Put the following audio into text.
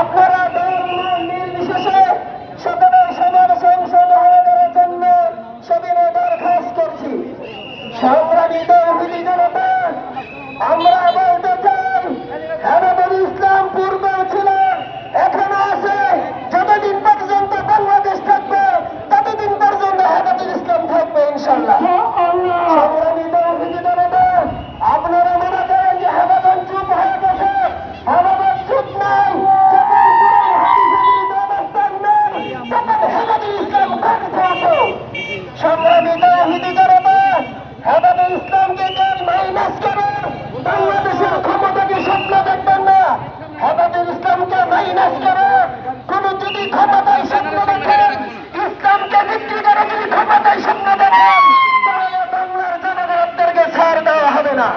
আপনারা নির্বিশেষে সকলের সমাবেশ অংশগ্রহণ করার জন্য সেদিনে দরখাস্ত করছি। সংগ্রামী তহবিলি জনতা, আমরা বলতে চাই হেনাদুল ইসলাম পূর্বে ছিল, এখানে আছে। যতদিন পর্যন্ত বাংলাদেশ থাকবে, ততদিন পর্যন্ত হেনাদুল ইসলাম থাকবে ইনশাল্লাহ বিনাশ করে কোন যদি ক্ষমতায় সামনে দেখেন। ইসলামকে বিক্রি করে যদি ক্ষমতায় সামনে দেখেন তাহলে বাংলার জনগণ আপনাদেরকে ছাড় দেওয়া হবে না।